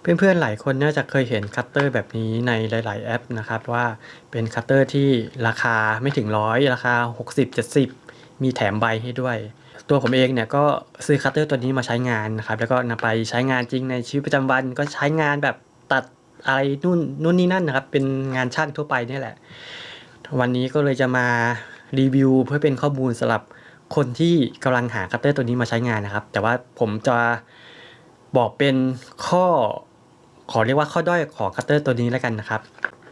เพื่อนๆหลายคนน่าจะเคยเห็นคัตเตอร์แบบนี้ในหลาย ๆ แอปนะครับว่าเป็นคัตเตอร์ที่ราคาไม่ถึงร้อยราคา 60-70 มีแถมใบให้ด้วย ตัวผมเองเนี่ยก็ซื้อคัตเตอร์ตัวนี้มาใช้งานนะครับแล้วก็นำไปใช้งานจริงในชีวิตประจำวันก็ใช้งานแบบตัดอะไรนู่นนู่นนี่นั่นนะครับ เป็นงานช่างทั่วไปนี่แหละ วันนี้ก็เลยจะมารีวิวเพื่อเป็นข้อมูลสำหรับคนที่กำลังหาคัตเตอร์ตัวนี้มาใช้งานนะครับ แต่ว่าผมจะบอกเป็นข้อ ขอเรียกว่าข้อด้อยของคัตเตอร์ตัวนี้แล้วกันนะครับ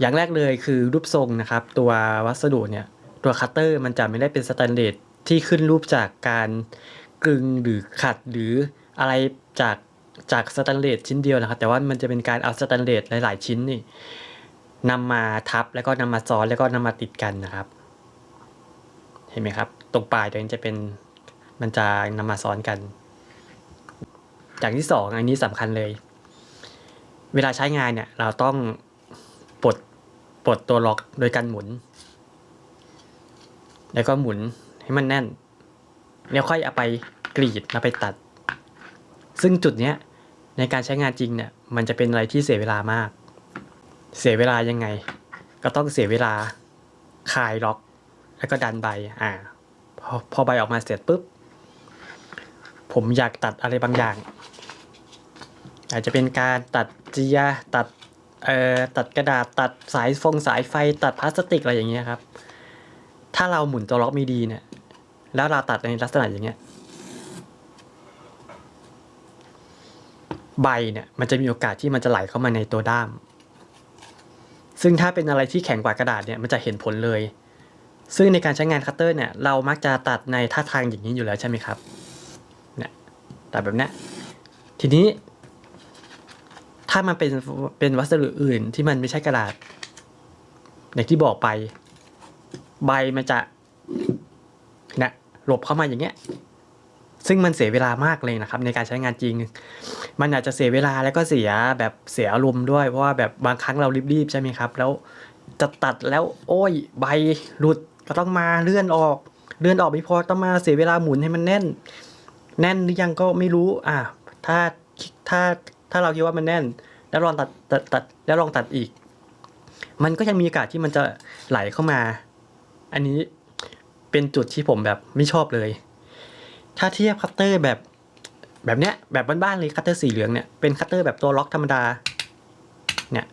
อย่างแรกเลยคือรูปทรงนะครับ ตัววัสดุเนี่ยตัวคัตเตอร์มันจะไม่ได้เป็นสแตนเลสที่ขึ้นรูปจากการกลึงหรือขัดหรืออะไรจากจากสแตนเลสชิ้นเดียวนะครับ แต่ว่ามันจะเป็นการเอาสแตนเลสหลาย ๆ ชิ้นนี่นำมาทับแล้วก็นำมาซ้อนแล้วก็นำมาติดกันนะครับ เห็นไหมครับ ตรงปลายตรงนี้จะเป็นมันจะนำมาซ้อนกัน อย่างที่สองอันนี้สำคัญเลย เวลาใช้งานเนี่ย เราต้องปลดปลดตัวล็อกโดยการหมุน แล้วก็หมุนให้มันแน่น แล้วค่อยเอาไปกรีดแล้วไปตัด ซึ่งจุดเนี้ยในการใช้งานจริงเนี่ย มันจะเป็นอะไรที่เสียเวลามาก เสียเวลายังไง ก็ต้องเสียเวลาคลายล็อก แล้วก็ดันใบ อ่า พอพอใบออกมาเสร็จปุ๊บ ผมอยากตัดอะไรบางอย่าง อาจจะเป็นการตัดจียร์ตัดเอ่อตัดกระดาษตัดสายฟงสายไฟตัดพลาสติกอะไรอย่างเงี้ยครับ ถ้าเราหมุนตัวล็อกไม่ดีเนี่ย แล้วเราตัดในลักษณะอย่างเงี้ย ใบเนี่ยมันจะมีโอกาสที่มันจะไหลเข้ามาในตัวด้าม ซึ่งถ้าเป็นอะไรที่แข็งกว่ากระดาษเนี่ยมันจะเห็นผลเลย ซึ่งในการใช้งานคัตเตอร์เนี่ยเรามักจะตัดในท่าทางอย่างนี้อยู่แล้วใช่ไหมครับเนี่ยตัดแบบนี้ทีนี้ ถ้ามันเป็นเป็นวัสดุอื่นที่มันไม่ใช่กระดาษ อย่างที่บอกไป ใบมันจะเนี่ยหลบเข้ามาอย่างเงี้ย ซึ่งมันเสียเวลามากเลยนะครับ ในการใช้งานจริง มันอาจจะเสียเวลาแล้วก็เสียแบบเสียอารมณ์ด้วย เพราะว่าแบบบางครั้งเรารีบๆใช่ไหมครับ แล้วจะตัดแล้ว โอ้ย ใบหลุดก็ต้องมาเลื่อนออกเลื่อนออกไม่พอต้องมาเสียเวลาหมุนให้มันแน่น แน่นหรือยังก็ไม่รู้ อะถ้าถ้าถ้าเราคิดว่ามันแน่น แล้วลองตัดตัดตัดแล้วลองตัดอีก มันก็ยังมีโอกาสที่มันจะไหลเข้ามา อันนี้เป็นจุดที่ผมแบบไม่ชอบเลย ถ้าเทียบคัตเตอร์แบบแบบเนี้ยแบบบ้านๆเลยคัตเตอร์สีเหลืองเนี่ยเป็นคัตเตอร์แบบตัวล็อกธรรมดาเนี่ย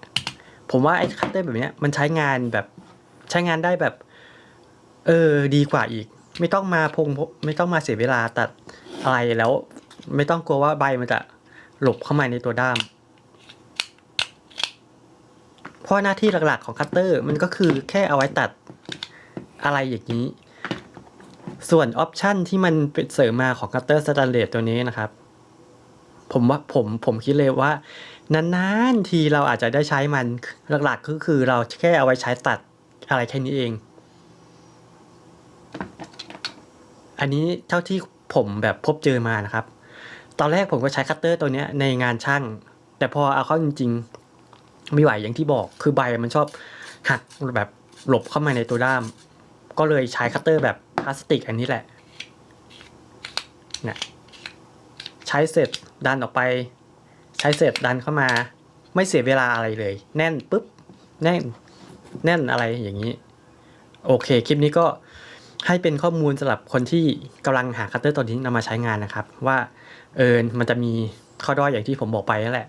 ผมว่าไอ้คัตเตอร์แบบเนี้ยมันใช้งานแบบใช้งานได้แบบ เออดีกว่าอีก ไม่ต้องมาพงไม่ต้องมาเสียเวลาตัดอะไรแล้ว ไม่ต้องกลัวว่าใบมันจะหลบเข้ามาในตัวด้าม เพราะหน้าที่หลักๆของคัตเตอร์มันก็คือแค่เอาไว้ตัดอะไรอย่างนี้ ส่วนออปชันที่มันเสริมมาของคัตเตอร์สแตนเลสตัวนี้นะครับ ผมว่าผมผมคิดเลยว่านานๆทีเราอาจจะได้ใช้มันหลักๆ ก็คือเราแค่เอาไว้ใช้ตัดอะไรแค่นี้เอง อันนี้เท่าที่ผมแบบพบเจอมานะครับ ตอนแรกผมก็ใช้คัตเตอร์ตัวนี้ในงานช่าง แต่พอเอาเข้าจริง ๆ ไม่ไหวอย่างที่บอกคือใบมันชอบหักแบบหลบเข้ามาในตัวด้าม ก็เลยใช้คัตเตอร์แบบพลาสติกอันนี้แหละเนี่ยใช้เสร็จดันออกไป ใช้เสร็จดันเข้ามา ไม่เสียเวลาอะไรเลย แน่นปุ๊บแน่นแน่นอะไรอย่างนี้ โอเค คลิปนี้ก็ให้เป็นข้อมูลสำหรับคนที่กำลังหาคัตเตอร์ตัวนี้นำมาใช้งานนะครับ ว่าเออมันจะมีข้อด้อยอย่างที่ผมบอกไปนั่นแหละ